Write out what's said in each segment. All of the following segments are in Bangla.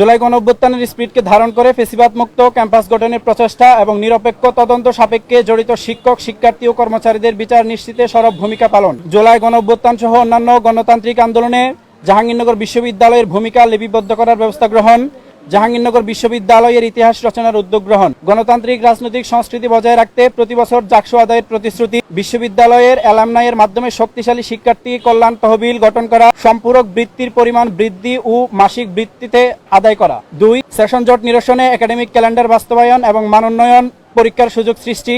জুলাই গণঅভ্যুত্থানের স্পিডকে ধারণ করে ফেসিবাদ মুক্ত ক্যাম্পাস গঠনের প্রচেষ্টা এবং নিরপেক্ষ তদন্ত সাপেক্ষে জড়িত শিক্ষক, শিক্ষার্থী ও কর্মচারীদের বিচার নিশ্চিতে সরব ভূমিকা পালন। জুলাই গণঅভ্যুত্থান সহ অন্যান্য গণতান্ত্রিক আন্দোলনে জাহাঙ্গীরনগর বিশ্ববিদ্যালয়ের ভূমিকা লিপিবদ্ধ করার ব্যবস্থা গ্রহণ। জাহাঙ্গীরনগর বিশ্ববিদ্যালয়ের ইতিহাস রচনার উদ্যোগ গ্রহণ। গণতান্ত্রিক, রাজনৈতিক সংস্কৃতি বজায় রাখতে প্রতি বছর জাকসু আদায়ের প্রতিশ্রুতি। বিশ্ববিদ্যালয়ের অ্যালামনাইয়ের মাধ্যমে শক্তিশালী শিক্ষার্থী কল্যাণ তহবিল গঠন করা, সম্পূরক বৃত্তির পরিমাণ বৃদ্ধি ও মাসিক বৃত্তিতে আদায় করা। দুই, সেশন জট নিরসনে একাডেমিক ক্যালেন্ডার বাস্তবায়ন এবং মানোন্নয়ন পরীক্ষার সুযোগ সৃষ্টি।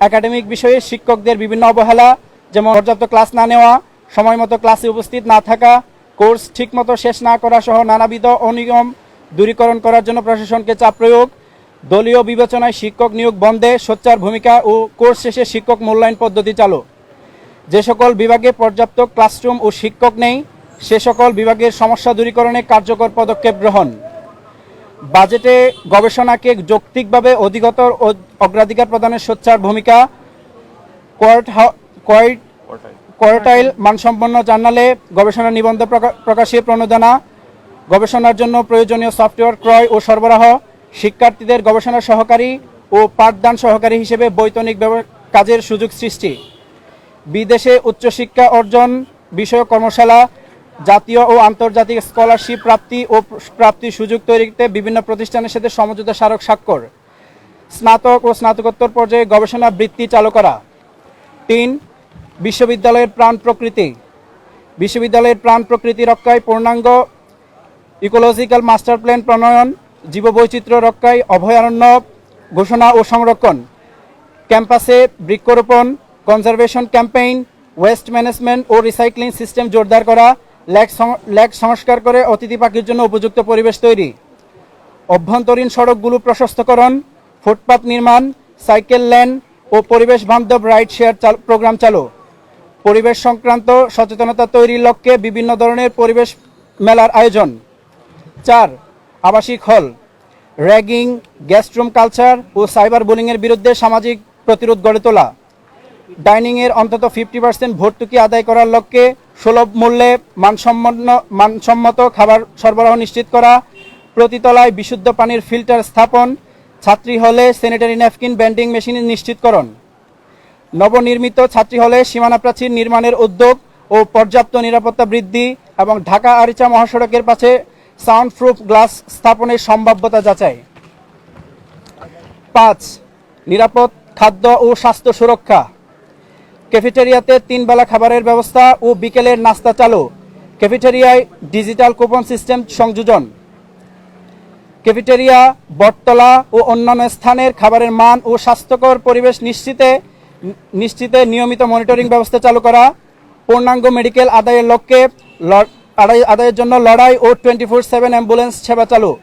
একাডেমিক বিষয়ে শিক্ষকদের বিভিন্ন অবহেলা, যেমন পর্যাপ্ত ক্লাস না নেওয়া সময় মতো ক্লাসে উপস্থিত না থাকা, কোর্স ঠিকমতো শেষ না করা সহ নানাবিধ অনিয়ম দূরীকরণ করার জন্য প্রশাসনকে চাপ প্রয়োগ। দলীয় বিবেচনায় শিক্ষক নিয়োগ বন্ধে সোচ্চার ভূমিকা ও কোর্স শেষে শিক্ষক মূল্যায়ন পদ্ধতি চালু। যে সকল বিভাগে পর্যাপ্ত ক্লাসরুম ও শিক্ষক নেই সে সকল বিভাগের সমস্যা দূরীকরণে কার্যকর পদক্ষেপ গ্রহণ। বাজেটে গবেষণাকে যৌক্তিকভাবে অধিকতর ও- অগ্রাধিকার প্রদানের সোচ্চার ভূমিকা কোয়ার্টাইল। মানসম্পন্ন জার্নালে গবেষণা নিবন্ধ প্রকা- প্রকাশে প্রণোদনা। গবেষণার জন্য প্রয়োজনীয় সফটওয়্যার ক্রয় ও সরবরাহ, শিক্ষার্থীদের গবেষণা সহকারী ও পাঠদান সহকারী হিসেবে বৈতনিক কাজের সুযোগ সৃষ্টি। বিদেশে উচ্চশিক্ষা অর্জন বিষয়ক কর্মশালা, জাতীয় ও আন্তর্জাতিক স্কলারশিপ প্রাপ্তি ও প্রাপ্তির সুযোগ তৈরিতে বিভিন্ন প্রতিষ্ঠানের সাথে সমঝোতা স্মারক স্বাক্ষর। স্নাতক ও স্নাতকোত্তর পর্যায়ে গবেষণা বৃত্তি চালু করা। তিন, বিশ্ববিদ্যালয়ের প্রাণ প্রকৃতি। বিশ্ববিদ্যালয়ের প্রাণ প্রকৃতি রক্ষায় পূর্ণাঙ্গ ইকোলজিক্যাল মাস্টার প্ল্যান প্রণয়ন, জীববৈচিত্র্য রক্ষায় অভয়ারণ্য ঘোষণা ও সংরক্ষণ, ক্যাম্পাসে বৃক্ষরোপণ, কনজারভেশন ক্যাম্পেইন, ওয়েস্ট ম্যানেজমেন্ট ও রিসাইক্লিং সিস্টেম জোরদার করা ল্যাক সংস্কার করে অতিথি পাখির জন্য উপযুক্ত পরিবেশ তৈরি, অভ্যন্তরীণ সড়কগুলো প্রশস্তকরণ, ফুটপাত নির্মাণ, সাইকেল লেন ও পরিবেশ বান্ধব রাইড শেয়ার প্রোগ্রাম চালু, পরিবেশ সংক্রান্ত সচেতনতা তৈরির লক্ষ্যে বিভিন্ন ধরনের পরিবেশ মেলার আয়োজন। চার আবাসিক হল, র্যাগিং গ্যাস্ট্রুম কালচার ও সাইবার বুলিংয়ের বিরুদ্ধে সামাজিক প্রতিরোধ গড়ে তোলা। ডাইনিংয়ের অন্তত ফিফটি পার্সেন্ট ভর্তুকি আদায় করার লক্ষ্যে সুলভ মূল্যে মানসম্পন্ন মানসম্মত খাবার সরবরাহ নিশ্চিত করা, প্রতিতলায় বিশুদ্ধ পানির ফিল্টার স্থাপন, ছাত্রী হলে স্যানিটারি ন্যাপকিন ব্যান্ডিং মেশিন নিশ্চিতকরণ। নবনির্মিত ছাত্রী হলে সীমানা প্রাচীর নির্মাণের উদ্যোগ ও পর্যাপ্ত নিরাপত্তা বৃদ্ধি এবং ঢাকা আরিচা মহাসড়কের পাশে সাউন্ড প্রুফ গ্লাস স্থাপনের সম্ভাব্যতা যাচাই। পাঁচ, নিরাপদ খাদ্য ও স্বাস্থ্য সুরক্ষা। ক্যাফেটেরিয়াতে তিন বেলা খাবারের ব্যবস্থা ও বিকেলের নাস্তা চালু। ক্যাফেটেরিয়ায় ডিজিটাল কুপন সিস্টেম সংযোজন। ক্যাফেটেরিয়া, বটতলা ও অন্যান্য স্থানের খাবারের মান ও স্বাস্থ্যকর পরিবেশ নিশ্চিতে নিশ্চিতে নিয়মিত মনিটরিং ব্যবস্থা চালু করা। পূর্ণাঙ্গ মেডিকেল আদায়ের লক্ষ্যে আদায়- আদায়ের জন্য লড়াই ও টোয়েন্টি ফোর সেভেন অ্যাম্বুলেন্স সেবা চালু।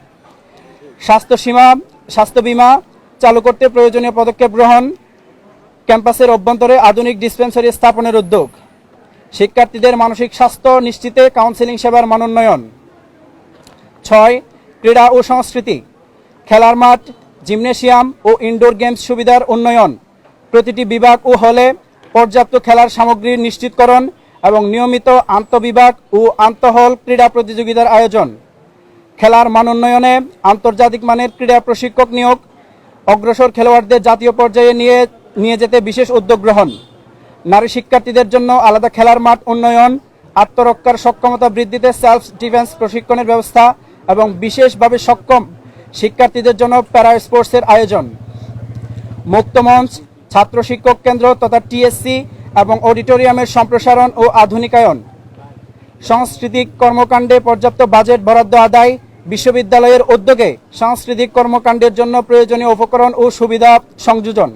স্বাস্থ্য সীমা, স্বাস্থ্য বীমা চালু করতে প্রয়োজনীয় পদক্ষেপ গ্রহণ, ক্যাম্পাসের অভ্যন্তরে আধুনিক ডিসপেন্সারি স্থাপনের উদ্যোগ, শিক্ষার্থীদের মানসিক স্বাস্থ্য নিশ্চিতে কাউন্সেলিং সেবার মানোন্নয়ন ছয়, ক্রীড়া ও সংস্কৃতি, খেলার মাঠ, জিমনেশিয়াম ও ইনডোর গেমস সুবিধার উন্নয়ন। প্রতিটি বিভাগ ও হলে পর্যাপ্ত খেলার সামগ্রীর নিশ্চিতকরণ এবং নিয়মিত আন্তঃবিভাগ ও আন্তঃহল ক্রীড়া প্রতিযোগিতার আয়োজন। খেলার মান উন্নয়নে আন্তর্জাতিক মানের ক্রীড়া প্রশিক্ষক নিয়োগ, অগ্রসর খেলোয়াড়দের জাতীয় পর্যায়ে নিয়ে নিয়ে যেতে বিশেষ উদ্যোগ গ্রহণ। নারী শিক্ষার্থীদের জন্য আলাদা খেলার মাঠ উন্নয়ন, আত্মরক্ষার সক্ষমতা বৃদ্ধিতে সেলফ ডিফেন্স প্রশিক্ষণের ব্যবস্থা এবং বিশেষভাবে সক্ষম শিক্ষার্থীদের জন্য প্যারা স্পোর্টসের আয়োজন। মুক্ত মঞ্চ, ছাত্র শিক্ষক কেন্দ্র তথা টিএসসি এবং অডিটোরিয়ামের সম্প্রসারণ ও আধুনিকায়ন। সাংস্কৃতিক কর্মকাণ্ডে পর্যাপ্ত বাজেট বরাদ্দ আদায় বিশ্ববিদ্যালয়ের উদ্যোগে সাংস্কৃতিক কর্মকাণ্ডের জন্য প্রয়োজনীয় উপকরণ ও সুবিধা সংযোজন।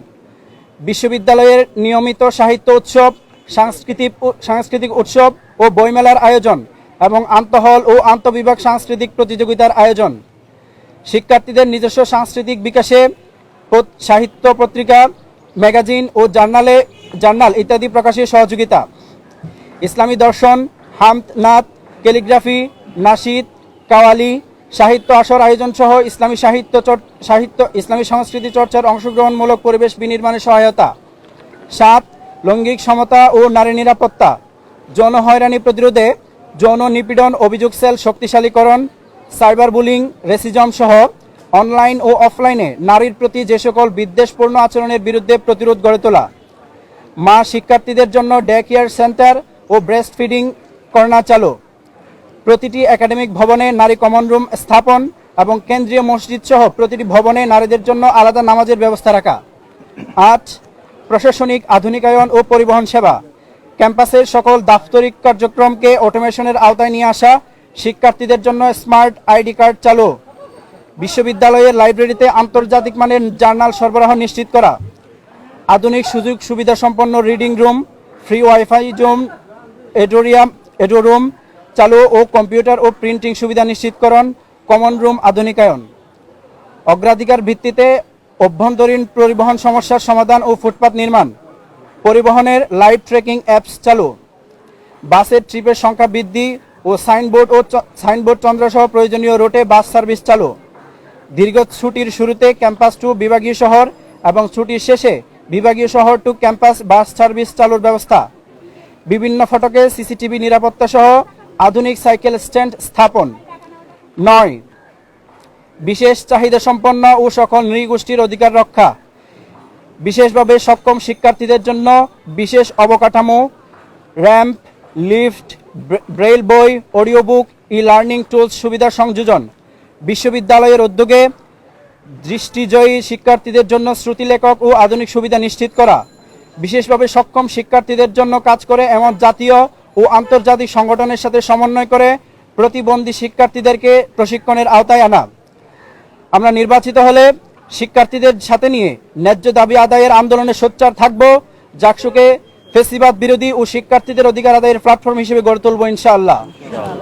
বিশ্ববিদ্যালয়ের নিয়মিত সাহিত্য উৎসব, সাংস্কৃতিক সাংস্কৃতিক উৎসব ও বইমেলার আয়োজন এবং আন্তঃহল ও আন্তঃবিভাগ সাংস্কৃতিক প্রতিযোগিতার আয়োজন। শিক্ষার্থীদের নিজস্ব সাংস্কৃতিক বিকাশে সাহিত্য পত্রিকা, ম্যাগাজিন ও জার্নালে জার্নাল ইত্যাদি প্রকাশে সহযোগিতা। ইসলামী দর্শন হামদ নাত ক্যালিগ্রাফি নাশিদ কাওয়ালি, সাহিত্য আসর আয়োজন সহ ইসলামী সাহিত্য সাহিত্য, ইসলামী সংস্কৃতি চর্চার অংশগ্রহণমূলক পরিবেশ বিনির্মাণে সহায়তা। সাত, লৈঙ্গিক সমতা ও নারী নিরাপত্তা। যৌন হয়রানি প্রতিরোধে যৌন নিপীড়ন অভিযোগ সেল শক্তিশালীকরণ, সাইবার বুলিং, রেসিজম সহ অনলাইন ও অফলাইনে নারীর প্রতি যে সকল বিদ্বেষপূর্ণ আচরণের বিরুদ্ধে প্রতিরোধ গড়ে তোলা। মা শিক্ষার্থীদের জন্য ডে কেয়ার সেন্টার ও ব্রেস্ট ফিডিং কর্নার চালু। প্রতিটি একাডেমিক ভবনে নারী কমন রুম স্থাপন এবং কেন্দ্রীয় মসজিদ সহ প্রতিটি ভবনে নারীদের জন্য আলাদা নামাজের ব্যবস্থা রাখা। আট, প্রশাসনিক আধুনিকায়ন ও পরিবহন সেবা। ক্যাম্পাসের সকল দাপ্তরিক কার্যক্রমকে অটোমেশনের আওতায় নিয়ে আসা শিক্ষার্থীদের জন্য স্মার্ট আইডি কার্ড চালু। বিশ্ববিদ্যালয়ের লাইব্রেরিতে আন্তর্জাতিক মানের জার্নাল সরবরাহ নিশ্চিত করা। আধুনিক সুযোগ সুবিধা সম্পন্ন reading room free wifi zoom auditorium audio room চালু ও কম্পিউটার ও প্রিন্টিং সুবিধা নিশ্চিতকরণ কমন রুম আধুনিকায়ন। অগ্রাধিকার ভিত্তিতে অভ্যন্তরীণ পরিবহন সমস্যার সমাধান ও ফুটপাত নির্মাণ। পরিবহনের লাইভ ট্রেকিং অ্যাপস চালু। বাসের ট্রিপের সংখ্যা বৃদ্ধি ও সাইনবোর্ড ও সাইনবোর্ড চন্দ্রসহ প্রয়োজনীয় রুটে বাস সার্ভিস চালু। দীর্ঘ ছুটির শুরুতে ক্যাম্পাস টু বিভাগীয় শহর এবং ছুটির শেষে বিভাগীয় শহর টু ক্যাম্পাস বাস সার্ভিস চালুর ব্যবস্থা। বিভিন্ন ফটকে সিসিটিভি নিরাপত্তা সহ আধুনিক সাইকেল স্ট্যান্ড স্থাপন। নয়, বিশেষ চাহিদা সম্পন্ন ও সকল নৃগোষ্ঠীর অধিকার রক্ষা। বিশেষভাবে সক্ষম শিক্ষার্থীদের জন্য বিশেষ অবকাঠামো, র্যাম্প, লিফট ব্রেইল বই, audio book e learning tools সুবিধা সংযোজন। বিশ্ববিদ্যালয়ের উদ্যোগে দৃষ্টিজয়ী শিক্ষার্থীদের জন্য শ্রুতিলেখক ও আধুনিক সুবিধা নিশ্চিত করা। বিশেষভাবে সক্ষম শিক্ষার্থীদের জন্য কাজ করে এমন জাতীয় ও আন্তর্জাতিক সংগঠনের সাথে সমন্বয় করে প্রতিবন্ধী শিক্ষার্থীদেরকে প্রশিক্ষণের আওতায় আনা। আমরা নির্বাচিত হলে শিক্ষার্থীদের সাথে নিয়ে ন্যায্য দাবি আদায়ের আন্দোলনে সোচ্চার থাকব। জাকসুকে ফেসিবাদ বিরোধী ও শিক্ষার্থীদের অধিকার আদায়ের প্ল্যাটফর্ম হিসেবে গড়ে তুলব ইনশাআল্লাহ।